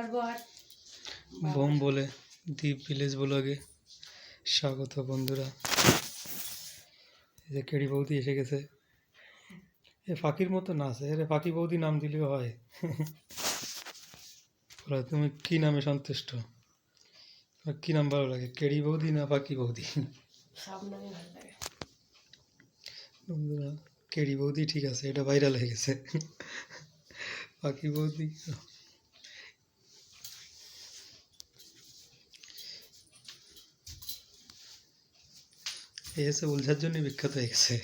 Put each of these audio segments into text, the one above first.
আমার বর বোম বলে দ্বীপ ভিলেজ ব্লগে স্বাগত বন্ধুরা। এই যে কেড়ি বৌদি এসে গেছে। এ ফাঁকির মতো না আছে। এর ফাঁকি বৌদি নাম দিলেও হয়। তুমি কি নামে সন্তুষ্ট? আর কি নাম ভালো লাগে? কেড়ি বৌদি না ফাঁকি বৌদি? সব নামই ভালো লাগে। বন্ধুরা কেড়ি বৌদি ঠিক আছে এটা ভাইরাল হয়ে গেছে। ফাঁকি বৌদি। এই হচ্ছে উলঝার জন্য বিখ্যাত হয়ে গেছে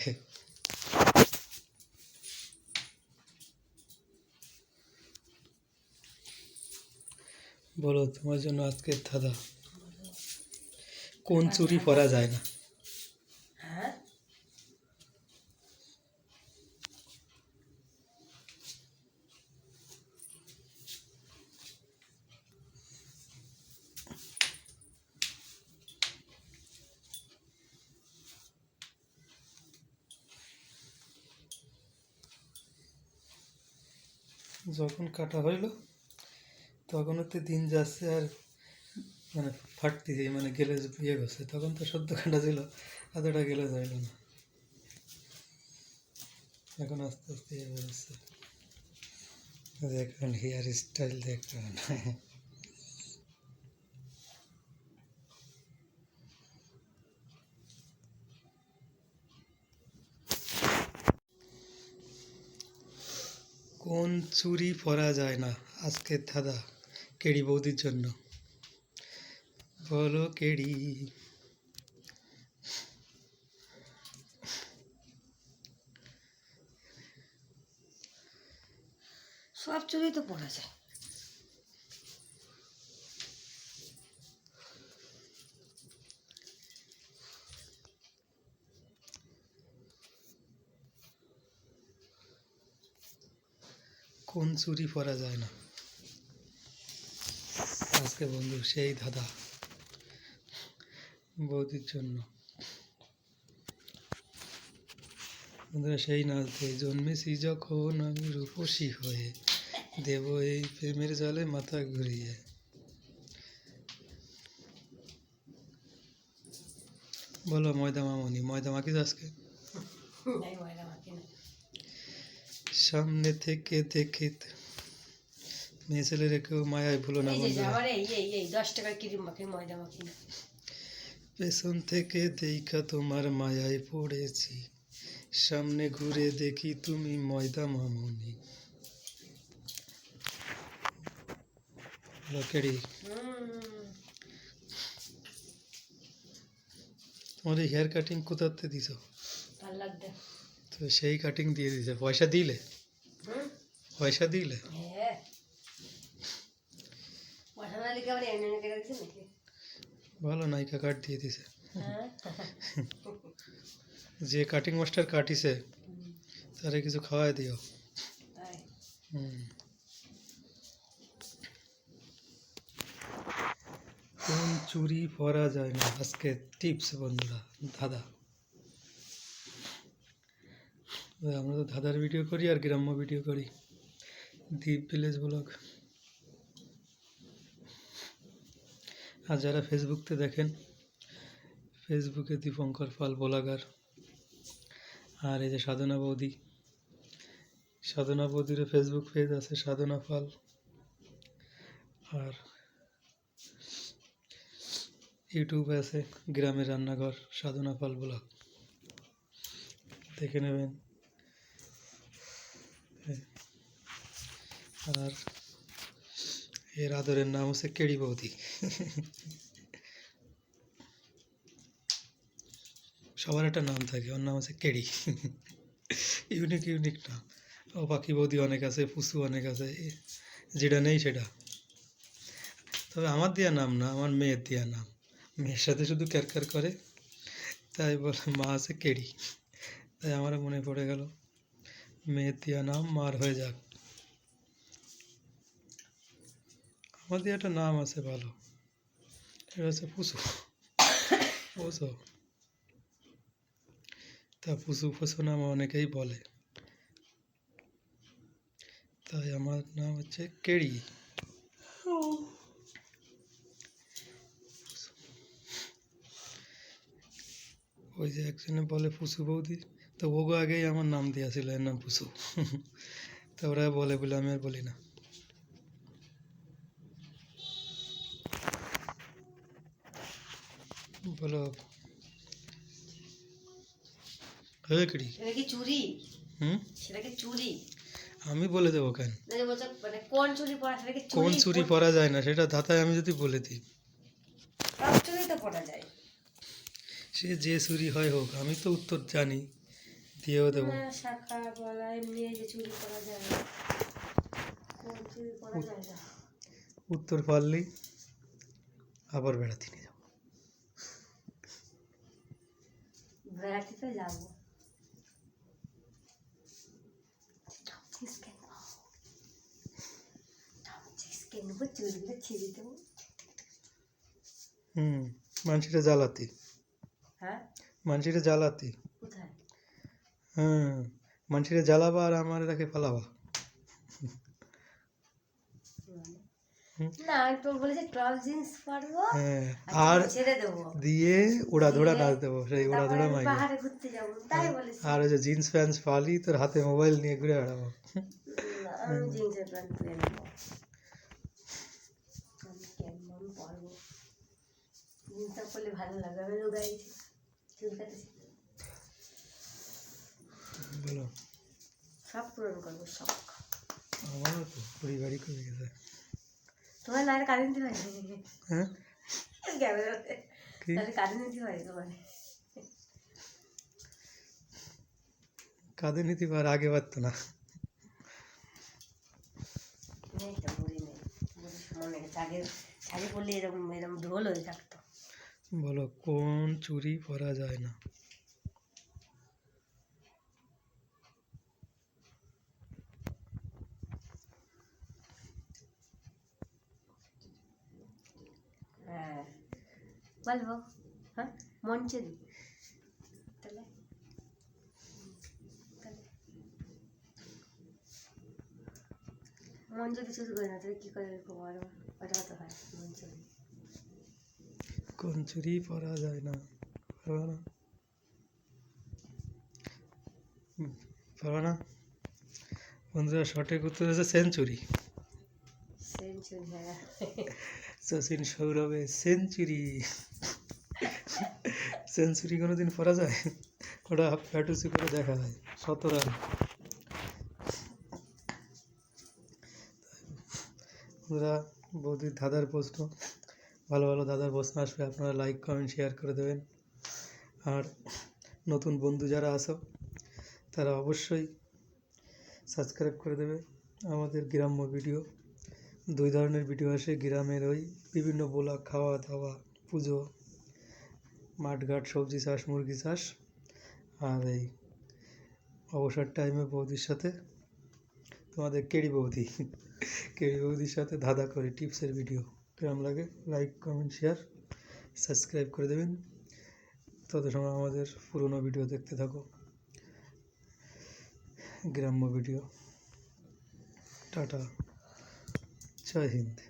বলো তোমার জন্য আজকে দাদা কোন চুরি পরা যায় না হ্যাঁ যখন কাটা হইল, তখন হতে দিন যাচ্ছে আর মানে ফাটতি মানে গেলে ইয়ে গেছে তখন তো সদ্য কাটা ছিল, এতটা গেলে যাইল না। এখন আস্তে আস্তে ইয়ে বেরোচ্ছে দেখুন হেয়ার স্টাইল দেখুন। কোন চুরি পরা যায় না আজকের দাদা কেড়ি বৌদির জন্য? বলো কেড়ি। সব চুরি তো পরা যায়। কোন চুরি পরা যায় না? আজকে বন্ধু সেই দাদা বৌদির জন্য। বন্ধুরা, সেই নাচতে জন্মেছি যখন আমি রূপসী হয়ে, দেব এই প্রেমের জলে মাথা ঘুরিয়ে। বলো ময়দা মামনি, ময়দা মাখিস আজকে? সামনে থেকে দেখে মেয়ে ছেলে রেখেও মায়ায় ভুলো না দশ টাকার ক্রিম মাখি ময়দা মাখি না পেছন থেকে দেখা তোমার মায়ায় পড়েছি। সামনে ঘুরে দেখি তুমি ময়দা মামনি। হুম তোমার হেয়ার কাটিং কোথাতে দিছ? তো সেই কাটিং দিয়ে দিছে। পয়সা দিলে? পয়সা দিলে? হ্যাঁ। ভালো নায়িকা কাট দিয়ে দিছে। হ্যাঁ। যে কাটিং মাস্টার কাটিছে তারে কিছু খাওয়াই দিও। কোন চুরি পরা যায় না? আজকে টিপস বন্ধুরা দাদা আমরা তো দাদার ভিডিও করি আর গ্রাম্য ভিডিও করি। দ্বীপ ভিলেজ ব্লগ। আর যারা ফেসবুকতে দেখেন ফেসবুকে দীপঙ্কর পাল ব্লগার, আর এই যে সাধনা বৌদি। সাধনা বৌদিরও ফেসবুক পেজ আছে, সাধনা পাল। আর ইউটিউবে আছে, গ্রামের রান্নাঘর, সাধনা পাল ব্লগ। দেখে নেবেন। আর এর আদরের নাম হচ্ছে কেড়ি বৌদি। সবার একটা নাম থাকে, ওর নাম হচ্ছে কেড়ি। ইউনিক ইউনিক নাম। ও পাখি বৌদি অনেক আছে পুসু অনেক আছে যেটা নেই সেটা। তবে আমার দেওয়া নাম না, আমার মেয়ের দেওয়া নাম। মেয়ের সাথে শুধু ক্যারকার করে, তাই বলে মা আছে কেড়ি। তাই আমার মনে পড়ে গেল, মেয়ের দেওয়া নাম মার হয়ে যাক। আমাদের একটা নাম আছে ভালো। এটা হচ্ছে পুসু। পুসু। তা পুসু ফুসু নাম অনেকেই বলে। তাই আমার নাম হচ্ছে কেড়ি। ওই যে একজনে বলে পুসু বৌদি। তো ওগো আগেই আমার নাম দেওয়া ছিল এর নাম পুসু। তা ওরা বলে বলে, আমি আর বলি না। বলো হয়ে কিড়ি এটা কি চুরি হুম সেটা কি চুরি আমি বলে দেবো কেন? মানে কোন চুরি পরা সেটা কি কোন চুরি? পরা যায় না সেটা ধাতায় আমি যদি বলে দিই। সব চুরি তো পরা যায়? সে যে চুরি হয় হোক আমি তো উত্তর জানি দিয়েও দেবো। শাখা বলা এমনি যে চুরি করা যায় কোন চুরি করা যায় না। উত্তর পারলেই আবার বেড়াতে নিয়ে বেড়াতে যাব। চুলগুলো ছিঁড়ে দেবো। হুম মানুষটা জ্বালাতি। হ্যাঁ? মানুষটা জ্বালাতি। কোথায়? মানুষটা জ্বালাবা আর আমার এটাকে ফালাবা হুম। না আমি তো বলেছি টপ জিন্স পরবো হ্যাঁ আর আর ছেড়ে দেবো। দিয়ে ওড়া ধরা দিয়ে নাচ দেবো সেই ওড়া তারপরে ধরা আমি মাই পাহাড়ে ঘুরতে যাব তাই বলেছি। আর ওই যে জিন্স প্যান্ট ফালি তোর হাতে মোবাইল নিয়ে ঘুরে বেড়াবো। না, আমি জিন্সের প্যান্ট পরে নেব। আমি কেমন পরবো? জিন্সটা পরলে ভালো লাগবে আমি লুগাই চুল কাটেছি বলো। সব পূরণ করব শখ আমারও তো কুড়ি বাড়ি করে গেছে। তোমার না হয়? হ্যাঁ ক্যামেরাতে তাহলে কাজে হয় তোমার কাঁধে নিতে পার আগে পারতো না। বলো কোন চুরি পরা যায় না হ্যাঁ বলব হ্যাঁ মন চুরি তাহলে মন যদি চুরি করে না তাহলে কী করে বড় ওটা তো হয় মন চুরি কোন চুরি পরা যায় না পারবা না পারবা না বন্ধুরা সঠিক উত্তর হচ্ছে সেঞ্চুরি সেঞ্চুরি হ্যাঁ। সচিন সৌরভে সেঞ্চুরি। সেঞ্চুরি কোনোদিন পরা যায়? ওটা প্যাটুসি করে দেখা যায়? শত রান। বৌদির দাদার প্রশ্ন। ভালো ভালো দাদার প্রশ্ন আসবে, আপনারা লাইক কমেন্ট শেয়ার করে দেবেন। আর নতুন বন্ধু যারা আছো, তারা অবশ্যই সাবস্ক্রাইব করে দেবে আমাদের গ্রাম্য ভিডিও। দুই ধরনের ভিডিও আসে গ্রামের ওই বিভিন্ন বোলা খাওয়া দাওয়া, পুজো, মাঠঘাট, সবজি চাষ, মুরগি চাষ আর এই অবসর টাইমে বৌদির সাথে তোমাদের কেড়ি বৌদি, কেড়ি বৌদির সাথে ধাঁধা করে টিপসের ভিডিও কেমন লাগে? লাইক কমেন্ট শেয়ার সাবস্ক্রাইব করে দেবেন। তত সময় আমাদের পুরনো ভিডিও দেখতে থাকো। গ্রাম্য ভিডিও টাটা। जय हिंद।